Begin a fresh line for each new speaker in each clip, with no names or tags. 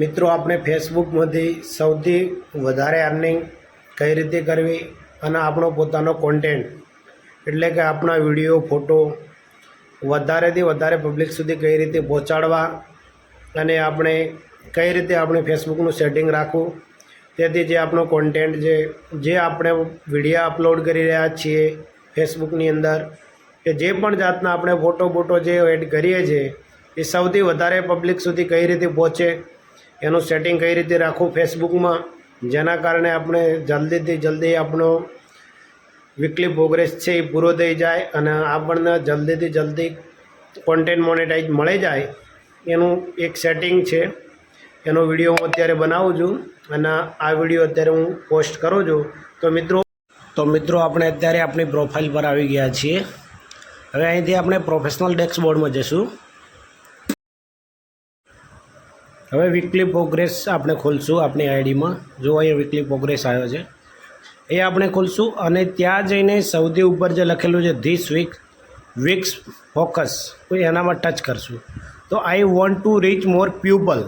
મિત્રો, આપણે ફેસબુકમાંથી સૌથી વધારે અર્નિંગ કઈ રીતે કરવી અને આપણો પોતાનો કોન્ટેન્ટ એટલે કે આપણા વીડિયો ફોટો વધારેથી વધારે પબ્લિક સુધી કઈ રીતે પહોંચાડવા અને આપણે કઈ રીતે આપણે ફેસબુકનું સેટિંગ રાખવું? તેથી જે આપણો કોન્ટેન્ટ છે, જે આપણે વીડિયો અપલોડ કરી રહ્યા છીએ ફેસબુકની અંદર, કે જે પણ જાતના આપણે ફોટો બોટો જે એડ કરીએ છીએ, એ સૌથી વધારે પબ્લિક સુધી કઈ રીતે પહોંચે? એનું સેટિંગ કઈ રીતે રાખવું ફેસબુકમાં, જેના કારણે આપણે જલ્દીથી જલ્દી આપણો વીકલી પ્રોગ્રેસ છે એ પૂરો થઈ જાય અને આપણને જલ્દીથી જલ્દી કોન્ટેન્ટ મોનેટાઈઝ મળી જાય, એનું એક સેટિંગ છે. એનો વીડિયો હું અત્યારે બનાવું છું અને આ વીડિયો અત્યારે હું પોસ્ટ કરું છું. તો મિત્રો તો મિત્રો આપણે અત્યારે આપણી પ્રોફાઇલ પર આવી ગયા છીએ. હવે અહીંથી આપણે પ્રોફેશનલ ડેસ્કબોર્ડમાં જઈશું. હવે વીકલી પ્રોગ્રેસ આપણે ખોલશું આપણી આઈડીમાં. જો અહીંયા વીકલી પ્રોગ્રેસ આવ્યો છે. એ આપણે ખોલશું અને ત્યાં જઈને સૌથી ઉપર જે લખેલું છે ધીસ વીક વીક્સ ફોકસ તો એનામાં ટચ કરશું. તો I want to reach more people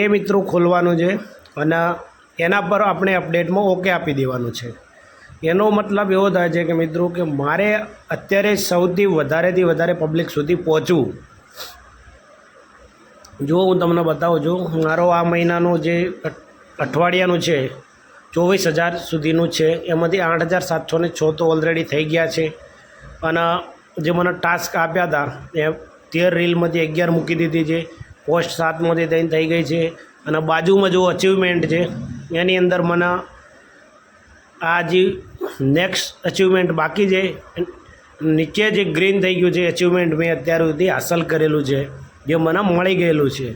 એ મિત્રો ખોલવાનું છે અને એના પર આપણે અપડેટમાં ઓકે આપી દેવાનું છે. એનો મતલબ એવો થાય છે કે મિત્રો કે મારે અત્યારે સૌથી વધારેથી વધારે પબ્લિક સુધી પહોંચવું. જો હું તમને બતાવું છું. મારો આ મહિનાનો જે અઠવાડિયાનું છે, ચોવીસ હજાર સુધીનું છે. એમાંથી આઠ હજાર સાતસો ને છ તો ઓલરેડી થઈ ગયા છે. અને જે મને ટાસ્ક આપ્યા હતા, એ તેર રીલમાંથી અગિયાર મૂકી દીધી છે. પોસ્ટ સાતમાંથી થઈને થઈ ગઈ છે. અને બાજુમાં જો અચીવમેન્ટ છે. એની અંદર મને આ જે નેક્સ્ટ અચીવમેન્ટ બાકી છે, નીચે જે ગ્રીન થઈ ગયું છે અચીવમેન્ટ મેં અત્યાર સુધી હાંસલ કરેલું છે. જે મને મળી ગયેલું છે.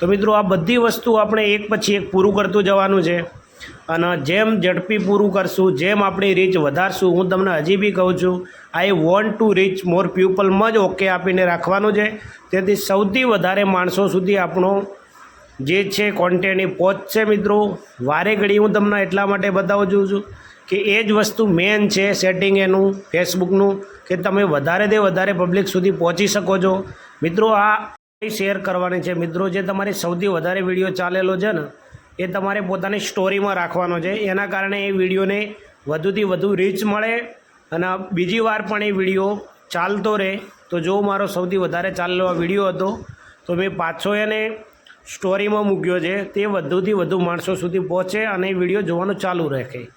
તો મિત્રો, આ બધી વસ્તુ આપણે એક પછી એક પૂરું કરતું જવાનું છે. અને જેમ ઝડપી પૂરું કરશું, જેમ આપણી રીચ વધારશું, હું તમને હજી બી કહું છું I want to reach more પીપલમાં જ ઓકે આપીને રાખવાનું છે. તેથી સૌથી વધારે માણસો સુધી આપણો જે છે કોન્ટેન્ટ પહોંચશે મિત્રો. વારે ઘડી હું તમને એટલા માટે બતાવું છું છું કે એ જ વસ્તુ મેન છે સેટિંગ એનું ફેસબુકનું કે તમે વધારેથી વધારે પબ્લિક સુધી પહોંચી શકો છો. મિત્રો, આ શેર કરવાની છે. મિત્રો, જે તમારી સૌથી વધારે વીડિયો ચાલેલો છે ને, એ તમારે પોતાની સ્ટોરીમાં રાખવાનો છે. એના કારણે એ વિડીયોને વધુથી વધુ રીચ મળે અને બીજી વાર પણ એ વીડિયો ચાલતો રહે. તો જો મારો સૌથી વધારે ચાલેલો આ વીડિયો હતો, તો મેં પાછો એને સ્ટોરીમાં મૂક્યો છે. તે વધુથી વધુ માણસો સુધી પહોંચે અને એ વીડિયો જોવાનું ચાલુ રાખે.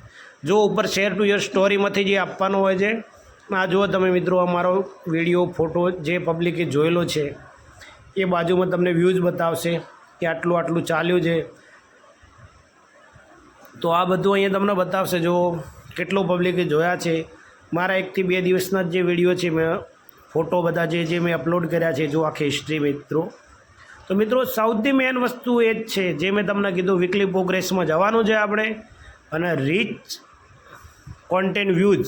જો ઉપર શેર ટુ યર સ્ટોરીમાંથી જે આપવાનું હોય છે, આ જુઓ તમે મિત્રો અમારો વીડિયો ફોટો જે પબ્લિકે જોયેલો છે. એ બાજુમાં તમને વ્યૂઝ બતાવશે કે આટલું આટલું ચાલ્યું છે. તો આ બધું અહીંયા તમને બતાવશે. જો કેટલો પબ્લિકે જોયા છે. મારા એકથી બે દિવસના જે વીડિયો છે, મેં ફોટો બધા જે જે મેં અપલોડ કર્યા છે, જો આખી હિસ્ટ્રી મિત્રો. તો મિત્રો, સૌથી મેઇન વસ્તુ એ જ છે, જે મેં તમને કીધું વીકલી પ્રોગ્રેસમાં જવાનું છે આપણે. અને રીચ કોન્ટેન્ટ વ્યૂઝ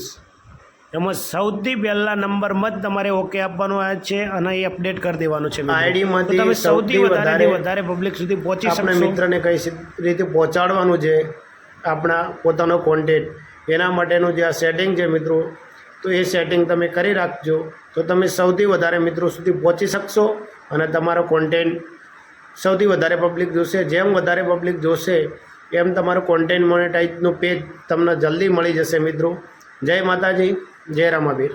એમાં સૌથી પહેલા નંબરમાં જ તમારે ઓકે આપવાનું આ છે અને એ અપડેટ કરી દેવાનું છે
ID
તમે સૌથી વધારે
વધારે
પબ્લિક સુધી પહોંચી શકશો.
મિત્રને કઈ રીતે પહોંચાડવાનું છે આપણા પોતાનો કોન્ટેન્ટ એના માટેનું જે આ સેટિંગ છે મિત્રો તો એ સેટિંગ તમે કરી રાખજો. તો તમે સૌથી વધારે મિત્રો સુધી પહોંચી શકશો અને તમારો કોન્ટેન્ટ સૌથી વધારે પબ્લિક જોશે. જેમ વધારે પબ્લિક જોશે એમ તમારું કોન્ટેન્ટ મોનેટાઇઝનું પેજ તમને જલ્દી મળી જશે મિત્રો. જય માતાજી. જય રામાબીર